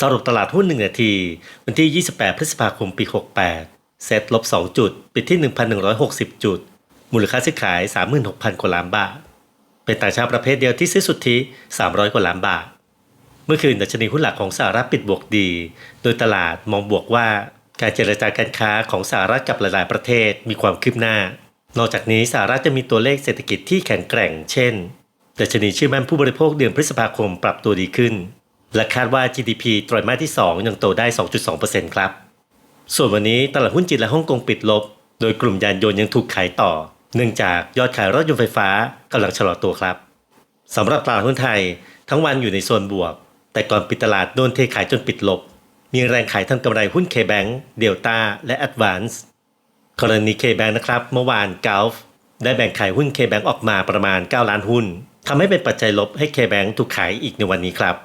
สรุปตลาดหุ้น 1 นาที วันที่ 28 พฤษภาคม ปี 68 เซ็ตลบ 2 จุด ปิดที่ 1,160 จุด มูลค่าซื้อขาย 36,000 กว่าล้านบาท เป็นต่างชาติประเภทเดียวที่ซื้อสุทธิ 300 กว่าล้านบาท เมื่อคืนดัชนีหุ้นหลักของสหรัฐปิดบวกดี โดยตลาดมองบวกว่า การเจรจาการค้าของสหรัฐกับหลายๆประเทศมีความคืบหน้า นอกจากนี้สหรัฐจะมีตัวเลขเศรษฐกิจที่แข็งแกร่ง เช่น ดัชนีเชื่อมั่นผู้บริโภคเดือนพฤษภาคมปรับตัวดีขึ้น และคาดว่า GDP ไตรมาสที่ 2 ยังโตได้ 2.2%ครับ ส่วนวันนี้ตลาดหุ้นจีนและฮ่องกงปิดลบ โดยกลุ่มยานยนต์ยังถูกขายต่อ เนื่องจากยอดขายรถยนต์ไฟฟ้ากำลังชะลอตัวครับสำหรับตลาดหุ้นไทย ทั้งวันอยู่ในโซนบวก แต่ก่อนปิดตลาดโดนเทขายจนปิดลบ มีแรงขายทำกำไรหุ้น K-Bank Delta และ Advance กรณี K-Bank นะครับ เมื่อวาน Gulf ได้แบ่งขายหุ้น K-Bank ออกมาประมาณ 9 ล้านหุ้นทำให้เป็นปัจจัยลบให้ K-Bank ถูกขายอีกในวันนี้ครับ